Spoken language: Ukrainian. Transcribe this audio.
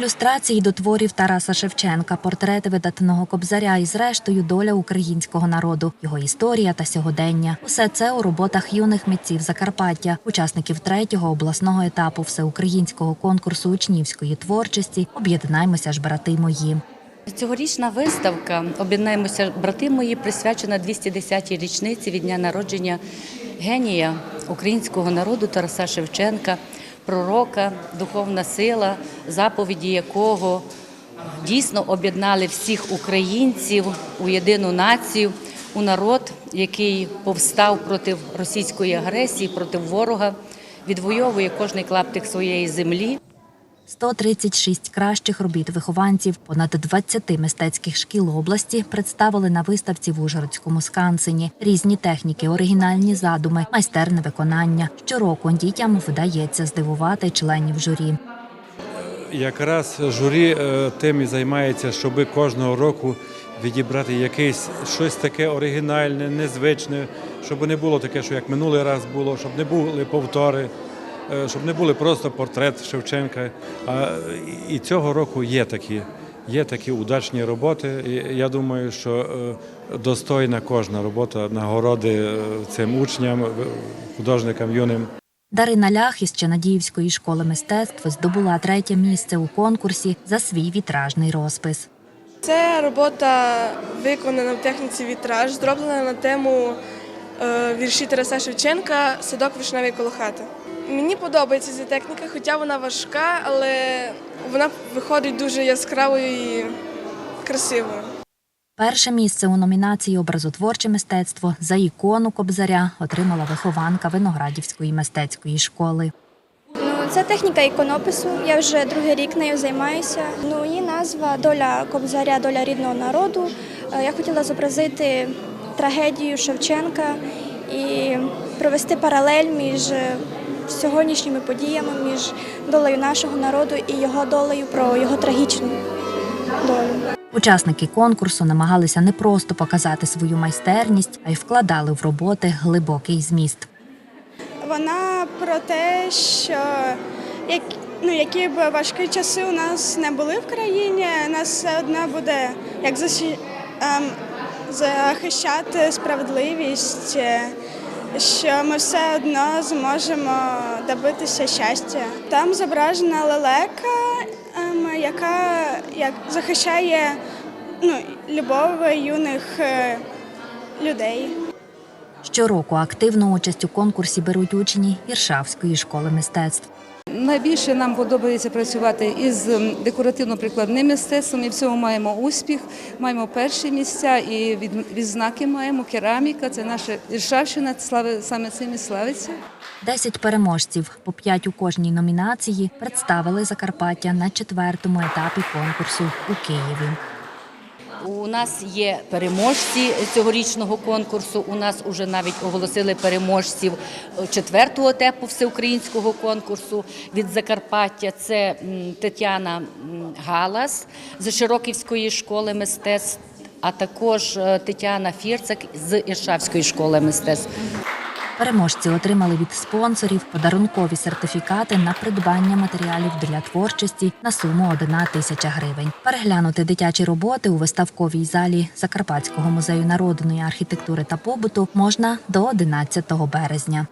Ілюстрації до творів Тараса Шевченка, портрети видатного кобзаря і, зрештою, доля українського народу, його історія та сьогодення. Усе це у роботах юних митців Закарпаття, учасників третього обласного етапу всеукраїнського конкурсу учнівської творчості Об'єднаймося ж, брати мої. Цьогорічна виставка Об'єднаємося, брати мої присвячена 210-й річниці від дня народження генія українського народу Тараса Шевченка, пророка, духовна сила, заповіді якого дійсно об'єднали всіх українців у єдину націю, у народ, який повстав проти російської агресії, проти ворога, відвоює кожний клаптик своєї землі. 136 кращих робіт вихованців понад 20 мистецьких шкіл області представили на виставці в Ужгородському скансені. Різні техніки, оригінальні задуми, майстерне виконання. Щороку дітям вдається здивувати членів журі. Якраз журі е, тим і займається, щоб кожного року відібрати якесь щось таке оригінальне, незвичне, щоб не було таке, що як минулий раз було, щоб не були повтори, щоб не були просто портрет Шевченка. А і цього року є такі. Є такі удачні роботи. І я думаю, що е, достойна кожна робота нагороди е, цим учням, е, художникам юним. Дарина Лях із Чанадіївської школи мистецтв здобула третє місце у конкурсі за свій вітражний розпис. Це робота виконана в техніці вітраж, зроблена на тему е, вірші Тараса Шевченка Садок вишневий коло хати. Мені подобається ця техніка, хоча вона важка, але вона виходить дуже яскравою і красивою. Перше місце у номінації Образотворче мистецтво за ікону Кобзаря отримала вихованка Виноградівської мистецької школи. Ну, це техніка іконопису. Я вже другий рік нею займаюся. Ну, її назва Доля кобзаря, доля рідного народу. Е, Я хотіла зобразити трагедію Шевченка і провести паралель між сьогоднішніми подіями, між долею нашого народу і його долею про його трагічну долю. Учасники конкурсу намагалися не просто показати свою майстерність, а й вкладали в роботи глибокий зміст. Вона про те, що як, ну, які б важкі часи у нас не були в країні, нас все одно буде як ем, захищати справедливість, що ми все одно зможемо добитися щастя. Там зображена лелека, ем, яка як, захищає ну, любов юних е, людей. Щороку активну участь у конкурсі беруть учні Іршавської школи мистецтв. Найбільше нам подобається працювати із ем, декоративно-прикладним мистецтвом. І в цьому маємо успіх, маємо перші місця і від- відзнаки маємо. Кераміка це наша Іршавщина, слави саме цим і славиться. Десять переможців, по п'ять у кожній номінації, представили Закарпаття на четвертому етапі конкурсу у Києві. У нас є переможці цьогорічного конкурсу. У нас вже навіть оголосили переможців четвертого етапу всеукраїнського конкурсу від Закарпаття. Це Тетяна Галас з Широківської школи мистецтв, а також е, Тетяна Фірцак з Іршавської школи мистецтв. Переможці отримали від спонсорів подарункові сертифікати на придбання матеріалів для творчості на суму 1 тисяча гривень. Переглянути дитячі роботи у виставковій залі Закарпатського музею народної архітектури та побуту можна до 11 березня.